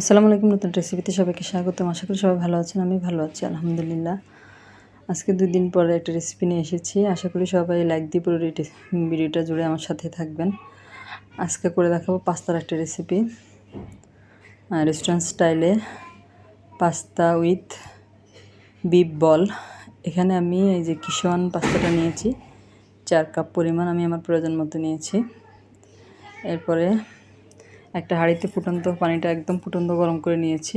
আসসালামু আলাইকুম, নতুন রেসিপিতে সবাইকে স্বাগতম। আশা করি সবাই ভালো আছেন, আমি ভালো আছি, আলহামদুলিল্লাহ। আজকে দুই দিন পরে একটা রেসিপি নিয়ে এসেছি। আশা করি সবাই লাইক দিয়ে পুরো ভিডিওটা জুড়ে আমার সাথে থাকবেন। আজকে করে দেখাবো পাস্তার একটা রেসিপি। রেস্টুরেন্ট স্টাইলে পাস্তা উইথ বিপ বল এখানে আমি এই যে কিষান পাস্তাটা নিয়েছি, চার কাপ পরিমাণ আমি আমার প্রয়োজন মতো নিয়েছি। এরপরে একটা হাঁড়িতে ফুটন্ত পানিটা একদম ফুটন্ত গরম করে নিয়েছি।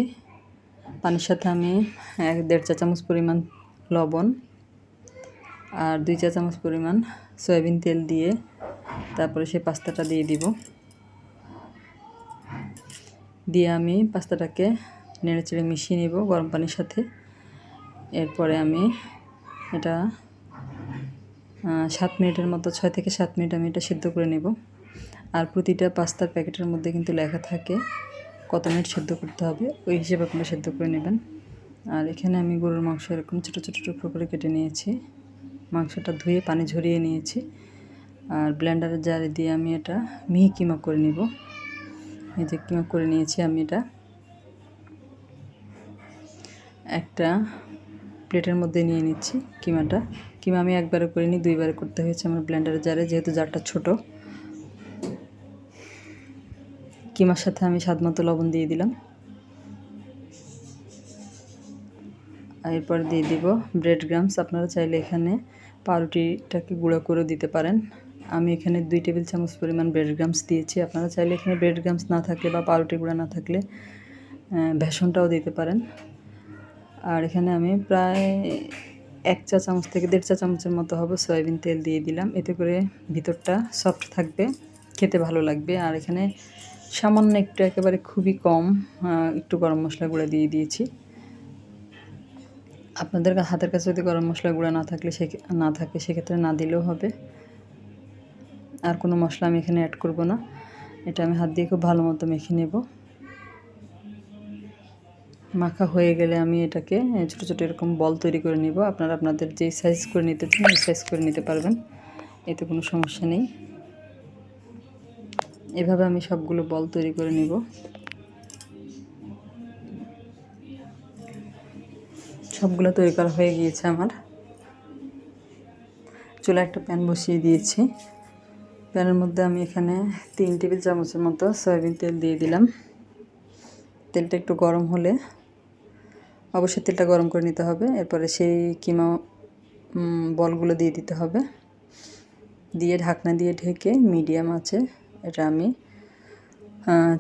পানির সাথে আমি এক দেড় চা চামচ পরিমাণ লবণ আর দুই চা চামচ পরিমাণ সয়াবিন তেল দিয়ে তারপরে সেই পাস্তাটা দিয়ে দিব। দিয়ে আমি পাস্তাটাকে নেড়ে চেড়ে মিশিয়ে নিব গরম পানির সাথে। এরপরে আমি এটা সাত মিনিটের মতো, ছয় থেকে সাত মিনিট আমি এটা সিদ্ধ করে নেব। আর প্রতিটা পাস্তার প্যাকেটের মধ্যে কিন্তু লেখা থাকে কত মিনিট সেদ্ধ করতে হবে, ওই হিসেবে আপনারা সেদ্ধ করে নেবেন। আর এখানে আমি গরুর মাংস এরকম ছোটো ছোটো টুকরো করে কেটে নিয়েছি। মাংসটা ধুয়ে পানি ঝরিয়ে নিয়েছি। আর ব্লেন্ডারের জারে দিয়ে আমি এটা মিহি কিমা করে নিব। এই যে কিমা করে নিয়েছি আমি এটা। একটা প্লেটের মধ্যে নিয়ে নিচ্ছি কিমাটা। কিমা আমি একবারে করিনি দুইবারে করতে হয়েছে আমার ব্লেন্ডারের জারে, যেহেতু জারটা ছোটো। কিমার সাথে আমি স্বাদ মতো লবণ দিয়ে দিলাম। এরপর দিয়ে দিব ব্রেড গ্রামস আপনারা চাইলে এখানে পাউরুটিটাকে গুঁড়ো করে দিতে পারেন। আমি এখানে দুই টেবিল চামচ পরিমাণ ব্রেড গ্রামস দিয়েছি। আপনারা চাইলে এখানে ব্রেড গ্রামস না থাকলে বা পাউরুটি গুঁড়া না থাকলে বেসনটাও দিতে পারেন। আর এখানে আমি প্রায় এক চা চামচ থেকে দেড় চা চামচের মতো হবে সয়াবিন তেল দিয়ে দিলাম। এতে করে ভিতরটা সফট থাকবে, খেতে ভালো লাগবে। আর এখানে সামান্য একটু একেবারে খুবই কম একটু গরম মশলা গুঁড়া দিয়ে দিয়েছি। আপনাদের হাতের কাছে যদি গরম মশলা গুঁড়া না থাকলে সে না থাকে, সেক্ষেত্রে না দিলেও হবে। আর কোনো মশলা আমি এখানে অ্যাড করব না। এটা আমি হাত দিয়ে খুব ভালো মতো মেখে নেব। মাখা হয়ে গেলে আমি এটাকে ছোটো ছোটো এরকম বল তৈরি করে নিব। আপনারা আপনাদের যে সাইজ করে নিতে চান, ওই সাইজ করে নিতে পারবেন। এতে কোনো সমস্যা নেই। এভাবে আমি সবগুলো বল তৈরি করে নিব। সবগুলো তৈরি করা হয়ে গিয়েছে আমার। চুলা একটা প্যান বসিয়ে দিয়েছি। প্যানের মধ্যে আমি এখানে তিন টেবিল চামচের মতো সয়াবিন তেল দিয়ে দিলাম। তেলটা একটু গরম হলে অবশ্যই তেলটা গরম করে নিতে হবে। এরপরে সেই কিমা বলগুলো দিয়ে দিতে হবে। দিয়ে ঢাকনা দিয়ে ঢেকে মিডিয়াম আছে এটা আমি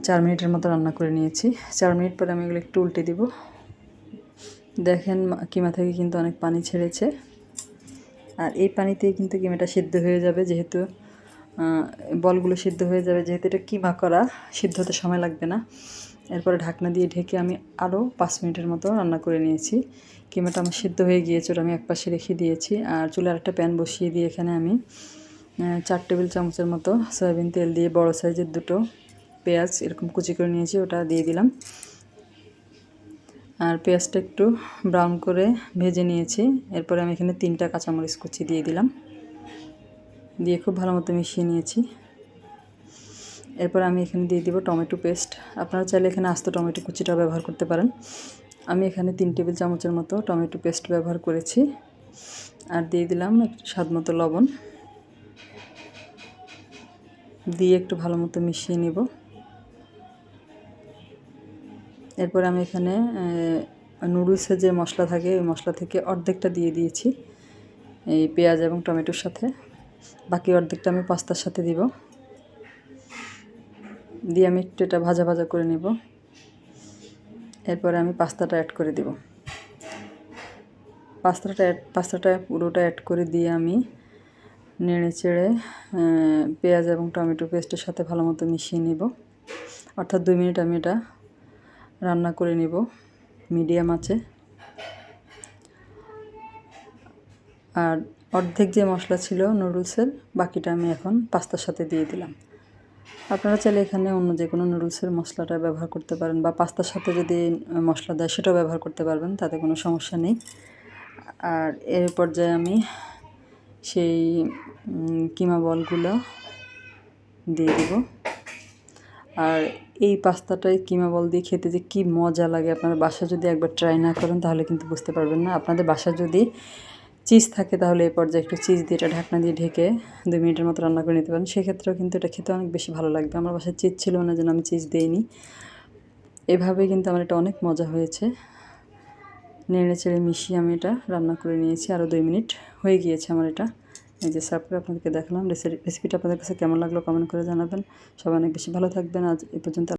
চার মিনিটের মতো রান্না করে নিয়েছি। চার মিনিট পরে আমি এগুলো একটু উল্টে দিব। দেখেন কিমা থেকে কিন্তু অনেক পানি ছেড়েছে। আর এই পানিতেই কিন্তু কিমাটা সিদ্ধ হয়ে যাবে, যেহেতু বলগুলো সিদ্ধ হয়ে যাবে, যেহেতু এটা কিমা করা, সিদ্ধ হতে সময় লাগবে না। এরপরে ঢাকনা দিয়ে ঢেকে আমি আরও পাঁচ মিনিটের মতো রান্না করে নিয়েছি। কিমাটা আমার সিদ্ধ হয়ে গিয়েছে, ওটা আমি একপাশে রেখে দিয়েছি। আর চুলার একটা প্যান বসিয়ে দিয়ে এখানে আমি চার টেবিল চামচের মতো সয়াবিন তেল দিয়ে বড় সাইজের দুটো পেঁয়াজ এরকম কুচি করে নিয়েছি, ওটা দিয়ে দিলাম। আর পেঁয়াজটা একটু ব্রাউন করে ভেজে নিয়েছি, এরপরে আমি এখানে তিনটা কাঁচামরিচ কুচি দিয়ে দিলাম। দিয়ে খুব ভালো মতো মিশিয়ে নিয়েছি। এরপর আমি এখানে দিয়ে দিব টমেটো পেস্ট। আপনারা চাইলে এখানে আস্ত টমেটো কুচিটাও ব্যবহার করতে পারেন। আমি এখানে তিন টেবিল চামচের মতো টমেটো পেস্ট ব্যবহার করেছি। আর দিয়ে দিলাম একটু স্বাদ মতো লবণ। দিয়ে একটু ভালো মতো মিশিয়ে নেব। এরপর আমি এখানে নুডলসের যে মশলা থাকে, ওই মশলা থেকে অর্ধেকটা দিয়ে দিয়েছি, এই পেঁয়াজ এবং টমেটোর সাথে। বাকি অর্ধেকটা আমি পাস্তার সাথে দিব। দিয়ে আমি একটু এটা ভাজা ভাজা করে নিব। এরপরে আমি পাস্তাটা অ্যাড করে দিব। পাস্তাটা পাস্তাটা পুরোটা অ্যাড করে দিয়ে আমি নেড়ে চেড়ে পেঁয়াজ এবং টমেটো পেস্টের সাথে ভালো মতো মিশিয়ে নিব। অর্থাৎ দুই মিনিট আমি এটা রান্না করে নিব মিডিয়াম আছে আর অর্ধেক যে মশলা ছিল নুডলসের বাকিটা আমি এখন পাস্তার সাথে দিয়ে দিলাম। আপনারা চাইলে এখানে অন্য যে কোনো নুডলসের মশলাটা ব্যবহার করতে পারেন বা পাস্তার সাথে যদি মশলা দেয় সেটাও ব্যবহার করতে পারবেন, তাতে কোনো সমস্যা নেই। আর এর পর্যায়ে আমি সেই কিমা বলগুলো দিয়ে দিব। আর এই পাস্তাটাই কিমা বল দিয়ে খেতে যে কী মজা লাগে, আপনারা বাসা যদি একবার ট্রাই না করেন তাহলে কিন্তু বুঝতে পারবেন না। আপনাদের বাসা যদি চিজ থাকে তাহলে এই পর্যায়ে একটু চিজ দিয়ে এটা ঢাকনা দিয়ে ঢেকে দুই মিনিটের মতো রান্না করে নিতে পারেন। সেক্ষেত্রেও কিন্তু এটা খেতে অনেক বেশি ভালো লাগবে। আমার বাসায় চিজ ছিল না, যেন আমি চিজ দিইনি। এভাবে কিন্তু আমার এটা অনেক মজা হয়েছে। নেড়ে চেড়ে মিশিয়ে আমি এটা রান্না করে নিয়েছি। আরও দুই মিনিট হয়ে গিয়েছে আমার এটা। এই যে সার্ভ করে আপনাদেরকে দেখালাম। রেসিপিটা আপনাদের কাছে কেমন লাগল কমেন্ট করে জানাবেন। সবাই অনেক বেশি ভালো থাকবেন। আজ এ পর্যন্ত